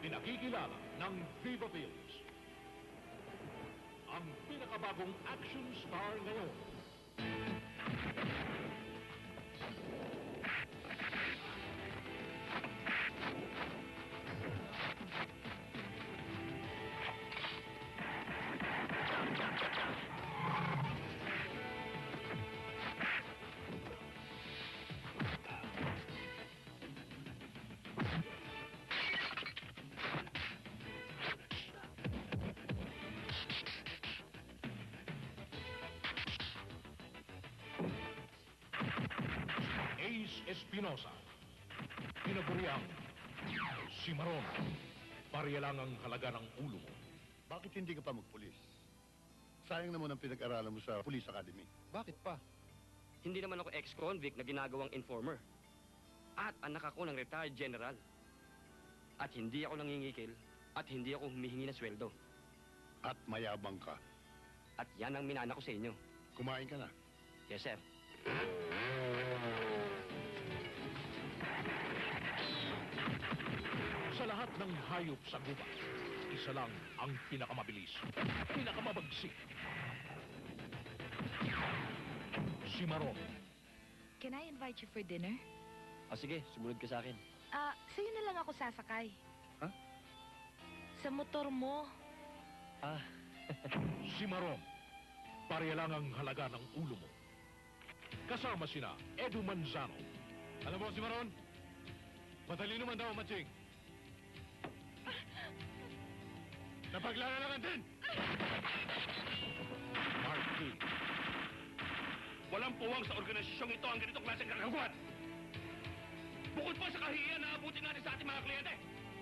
Ipinakikilala ng Viva Films. Ang pinakabagong action star ngayon. Espinosa. Pinaguriang si Maron. Barya lang ang halaga ng ulo mo. Bakit hindi ka pa magpulis? Sayang naman ang pinag-aralan mo sa Police Academy. Bakit pa? Hindi naman ako ex-convict na ginagawang informer. At anak ako ng retired general. At hindi ako nangingikil at hindi ako humihingi ng sweldo. At mayabang ka. At yan ang minana ko sa inyo. Kumain ka na. Yes, sir. Ng hayop sa gubat, isa lang ang pinakamabilis, pinakamabagsik. Si Maron. Can I invite you for dinner? O sige, sumunod ka sa akin. Ah, sa'yo na lang ako sasakay. Ha? Sa motor mo. Ah, Si Maron. Barya lang ang halaga ng ulo mo. Kasama sina Edu Manzano, Alam mo si Maron? Matalino man daw ang matching. Napaglalalangan din! Mark K. Walang puwang sa organisasyong ito ang ganitong klaseng kagaguhan. Bukod pa sa kahihiyan na abutin natin sa ating mga kliyente.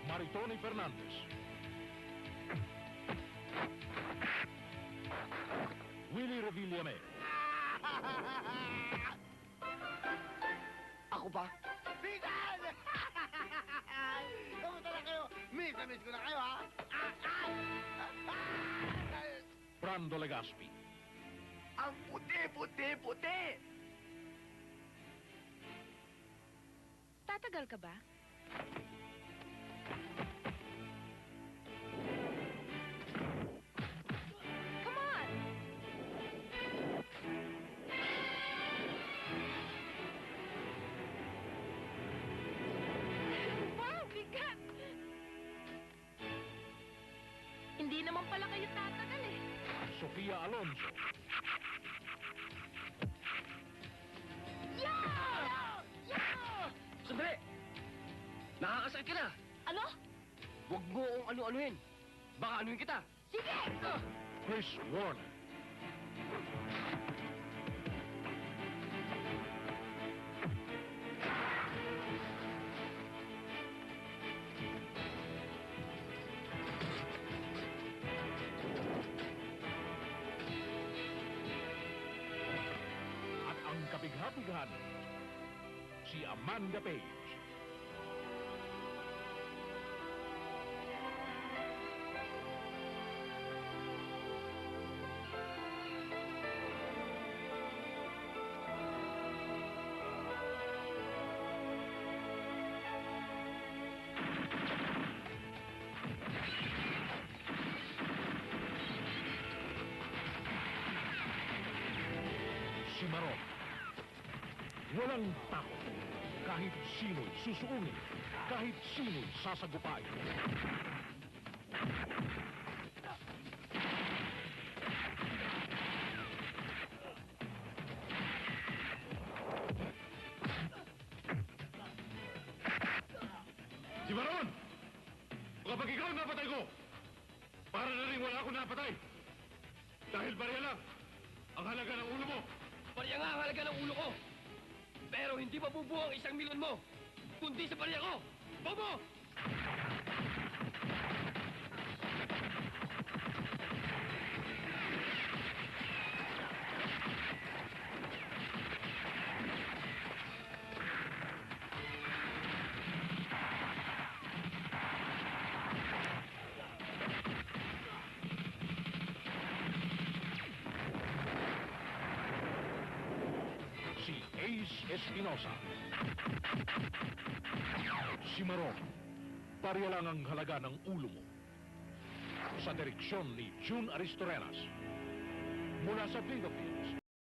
Maritoni Fernandez. Willie Revillame. ako ba? Bigan! Kamusta na kayo? Ko na kayo, ha? Brando Legaspi. Ang puti, puti, puti! Tatagal ka ba? Hindi naman pala kayo tatagal eh. Sofia Alonso. Yeah! Yeah! Sandali! Nakakasakit ka na! Ano? Huwag mo akong ano-anuhin. Baka anuhin kita. Sige! Ah! Chris Warner. At ang kabigha-bighan, si Amanda Page. si Maron. Walang takot. Kahit sino'y susuungin. Kahit sino'y sasagupay. Si Maron! Kapag ikaw napatay ko, para na rin wala ako napatay. Dahil barya lang ang halaga ng ulo mo. Barya nga ang halaga ng ulo ko. Pero hindi mabubuo ang isang milyon mo. Kundi sa barya ko. Bobo! Ace Espinosa. Si Maron. Barya lang ang halaga ng ulo mo. Sa direksyon ni June Aristorenas. Mula sa Philippines,